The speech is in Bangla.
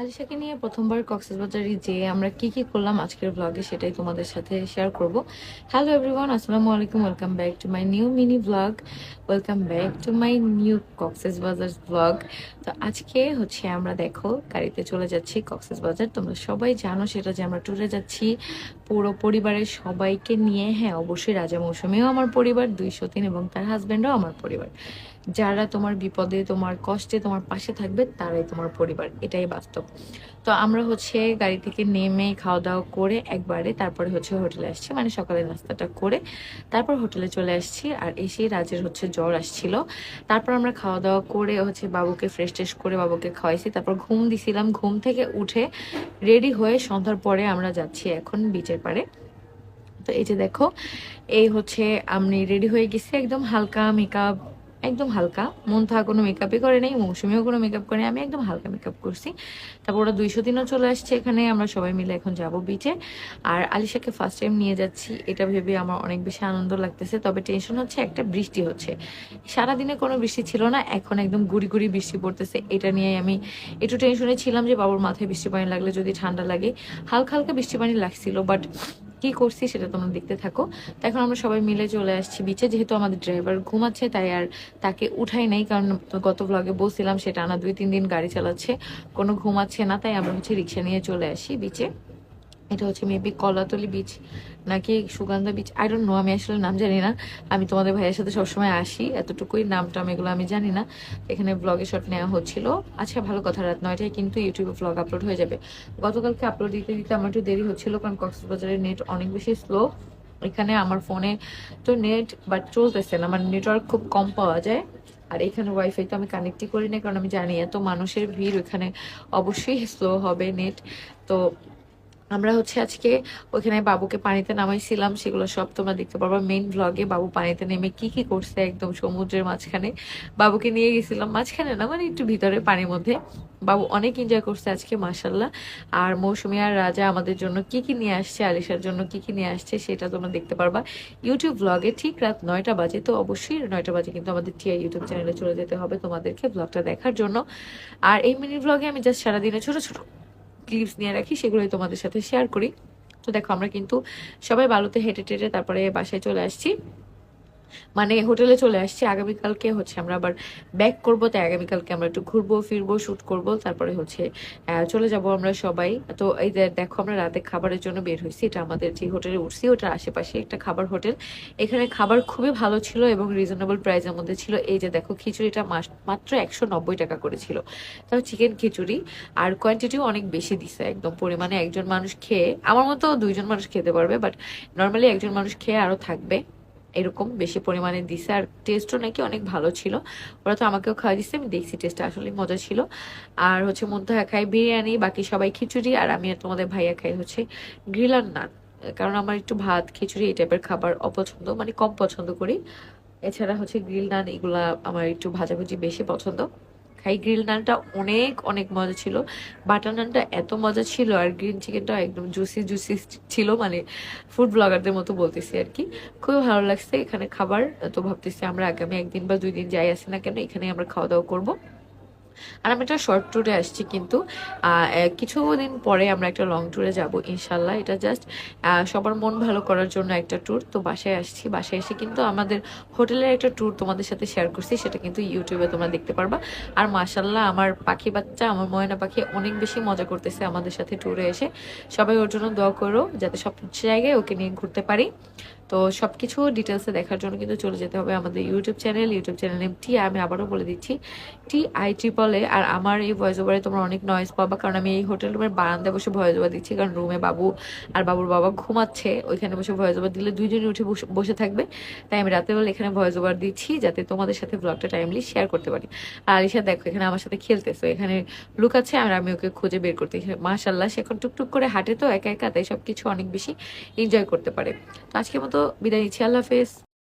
আলিশাকে নিয়ে প্রথমবার কক্সবাজারে যে আমরা কি কি করলাম আজকের ব্লগে সেটাই তোমাদের সাথে শেয়ার করব। হ্যালো এভরিওয়ান আসসালামু আলাইকুম welcome back to my new mini vlog welcome back to my new Cox's Bazar vlog তো আজকে হচ্ছে আমরা দেখো, গাড়িতে চলে যাচ্ছি কক্সেস বাজার তোমরা সবাই জানো সেটা যে আমরা ট্যুরে যাচ্ছি, পুরো পরিবারের সবাইকে নিয়ে। হ্যাঁ অবশ্যই রাজা মৌসুমীও আমার পরিবার দুইশো তিন এবং তার হাজব্যান্ডও আমার পরিবার। যারা তোমার বিপদে, তোমার কষ্টে, তোমার পাশে থাকবে, তারাই তোমার পরিবার। এটাই বাস্তব। তো আমরা হচ্ছে গাড়ি থেকে নেমে খাওয়া দাওয়া করে একবারে তারপরে হচ্ছে হোটেলে আসছি। মানে সকালে নাস্তাটা করে তারপর হোটেলে চলে আসছি আর এসেই রাজের হচ্ছে জ্বর আসছিল। তারপর আমরা খাওয়া দাওয়া করে হচ্ছে বাবুকে ফ্রেশ ট্রেশ করে বাবুকে খাওয়াইছি। তারপর ঘুম দিছিলাম। ঘুম থেকে উঠে রেডি হয়ে সন্ধ্যার পরে আমরা যাচ্ছি এখন বিচের পারে তো এই যে দেখো, এই হচ্ছে আমি রেডি হয়ে গেছি। একদম হালকা মেকআপ একদম হালকা। মন থাকা কোনো মেকআপই করে নেই, মৌসুমিও কোনো মেকআপ করে আমি একদম হালকা মেকআপ করছি। তারপর ওরা দুইশো দিনও চলে আসছে এখানে, আমরা সবাই মিলে এখন যাব বিচে আর আলিশাকে ফার্স্ট টাইম নিয়ে যাচ্ছি, এটা ভেবে আমার অনেক বেশি আনন্দ লাগতেছে। তবে টেনশন হচ্ছে, একটা বৃষ্টি হচ্ছে। সারাদিনে কোনো বৃষ্টি ছিল না, এখন একদম গুড়ি গুড়ি বৃষ্টি পড়তেছে। এটা নিয়ে আমি একটু টেনশনে ছিলাম যে বাবুর মাথায় বৃষ্টি পানি লাগলে যদি ঠান্ডা লাগে। হালকা হালকা বৃষ্টি পানি লাগছিল বাট কি করছি সেটা তোমরা দেখতে থাকো। তো এখন আমরা সবাই মিলে চলে আসছি বিচে যেহেতু আমাদের ড্রাইভার ঘুমাচ্ছে, তাই আর তাকে উঠাই নাই, কারণ গত ব্লগে বসছিলাম সেটা আনা দুই তিন দিন গাড়ি চালাচ্ছে, কোনো ঘুমাচ্ছে না, তাই আমরা হচ্ছে রিক্সা নিয়ে চলে আসি বিচে এটা হচ্ছে মেবি কলাতলি বিচ নাকি Sugandha beach I don't know আমি আসলে নাম জানি না। আমি তোমাদের ভাইয়ের সাথে সবসময় আসি, এতটুকুই নাম টাম এগুলো আমি জানি না। এখানে ব্লগে শট নেওয়া হচ্ছিল। আচ্ছা ভালো কথা, রাত নয়টায় কিন্তু ইউটিউবে ব্লগ আপলোড হয়ে যাবে। গতকালকে আপলোড দিতে দিতে আমার একটু দেরি হচ্ছিল, কারণ কক্সবাজারের নেট অনেক বেশি স্লো এখানে আমার ফোনে তো নেট বাট চলতেছে না মানে নেটওয়ার্ক খুব কম পাওয়া যায়। আর এখানে ওয়াইফাই তো আমি কানেক্টই করি না, কারণ আমি জানি এত মানুষের ভিড়, ওখানে অবশ্যই স্লো হবে নেট তো আমরা হচ্ছে আজকে ওখানে বাবুকে পানিতে নামাইছিলাম, সেগুলো সব তোমরা দেখতে পারবা। মেইন ব্লগে বাবু পানিতে নেমে কি কি করছে একদম সমুদ্রের মাঝখানে। বাবুকে নিয়ে গেছিলাম মাঝখানে না মানে একটু ভিতরে পানির মধ্যে। বাবু অনেক এনজয় করছে আজকে মাসাল্লাহ আর মৌসুমি আর রাজা আমাদের জন্য কি কি নিয়ে আসছে, আলিশার জন্য কি কি নিয়ে আসছে, সেটা তোমরা দেখতে পারবা। ইউটিউব ব্লগে ঠিক রাত নয়টা বাজে, তো অবশ্যই নয়টা বাজে কিন্তু আমাদের টিআই ইউটিউব চ্যানেলে চলে যেতে হবে তোমাদেরকে ব্লগটা দেখার জন্য। আর এই মিনি ব্লগে আমি জাস্ট সারাদিনে ছোট ছোট ক্লিপস নিয়ে রাখি, সেগুলোই তোমাদের সাথে শেয়ার করি। তো দেখো, আমরা কিন্তু সবাই বালুতে হেঁটে টেটে তারপরে বাসায় চলে আসছি। মানে হোটেলে চলে আসছি, আগামীকালকে হচ্ছে আমরা আবার ব্যাক করব, তাই আগামীকালকে আমরা একটু ঘুরবো, ফিরবো শ্যুট করব, তারপরে হচ্ছে চলে যাব আমরা সবাই। তো এই দেখো আমরা রাতে খাবারের জন্য বের হয়েছি, এটা আমাদের যে হোটেলে উঠছি, ওটার আশেপাশে একটা খাবার হোটেল। এখানে খাবার খুবই ভালো ছিল এবং রিজনেবল প্রাইসের মধ্যে ছিল। এই যে দেখো খিচুড়িটা মাত্র একশো নব্বই টাকা করেছিল তাও চিকেন খিচুড়ি, আর কোয়ান্টিটিও অনেক বেশি দিছে, একদম পরিমাণে একজন মানুষ খেয়ে, আমার মতো দুইজন মানুষ খেতে পারবে বাট নর্মালি একজন মানুষ খেয়ে আরও থাকবে। এরকম বেশি পরিমাণে দিছে আর টেস্টও নাকি অনেক ভালো ছিল। ওরা তো আমাকেও খাওয়া দিচ্ছে আমি দেখছি টেস্টটা আসলে মজা ছিল। আর হচ্ছে মধ্যে খাই বিরিয়ানি, বাকি সবাই খিচুড়ি, আর আমি আর তোমাদের ভাইয়া খাই হচ্ছে গ্রিলার নান। কারণ আমার একটু ভাত, খিচুড়ি এই টাইপের খাবার অপছন্দ মানে কম পছন্দ করি। এছাড়া হচ্ছে গ্রিল, নান, এগুলা আমার একটু ভাজাভুজি বেশি পছন্দ। খাই গ্রিল নানটা অনেক অনেক মজা ছিল। বাটার নানটা এত মজা ছিল আর গ্রিন চিকেনটা একদম জুসি জুসি ছিল মানে ফুড ব্লগারদের মতো বলতেছি আর কি। খুবই ভালো লাগছে এখানে খাবার। তো ভাবতেছি আমরা আগামী একদিন বা দুই দিন যাই আসি না কেন? এখানে আমরা খাওয়া দাওয়া করব। আর আমি একটা শর্ট ট্যুরে আসছি কিন্তু কিছুদিন পরে আমরা একটা লং ট্যুরে যাব, ইনশাল্লাহ। এটা জাস্ট সবার মন ভালো করার জন্য একটা ট্যুর তো বাসায় আসছি, বাসায় এসে কিন্তু আমাদের হোটেলের একটা ট্যুর তোমাদের সাথে শেয়ার করছি, সেটা কিন্তু ইউটিউবে তোমরা দেখতে পারবা। আর মাশাল্লাহ, আমার পাখি বাচ্চা, আমার ময়না পাখি অনেক বেশি মজা করতেছে আমাদের সাথে ট্যুরে এসে। সবাই ওর জন্য দোয়া করো, যাতে সব জায়গায় ওকে নিয়ে ঘুরতে পারি। তো সবকিছু ডিটেলসে দেখার জন্য কিন্তু চলে যেতে হবে আমাদের YouTube channel YouTube channel name টি আমি আবারও বলে দিচ্ছি টি আই ট্রিপলে আর আমার এই ভয়েস ওভারে তোমরা অনেক নয়েজ পাবা, কারণ আমি এই হোটেল রুমের বারান্দায় বসে ভয়েস ওভার দিচ্ছি। কারণ রুমে বাবু আর বাবুর বাবা ঘুমাচ্ছে, ওইখানে বসে ভয়েস ওভার দিলে দুইজনই উঠে বসে- থাকবে। তাই আমি রাতের বেলা এখানে ভয়েস ওভার দিচ্ছি, যাতে তোমাদের সাথে ব্লগটা টাইমলি শেয়ার করতে পারি। আর আলিশা, দেখো, এখানে আমার সাথে খেলতেছে এখানে লুক আছে, আর আমি ওকে খুঁজে বের করতে মাশাল্লাহ সে এখন টুকটুক করে হাঁটে তো, একা একা, তাই সবকিছু অনেক বেশি এনজয় করতে পারে। তো আজকের মতো বিদায় নিচ্ছি, আল্লাহ হাফেজ।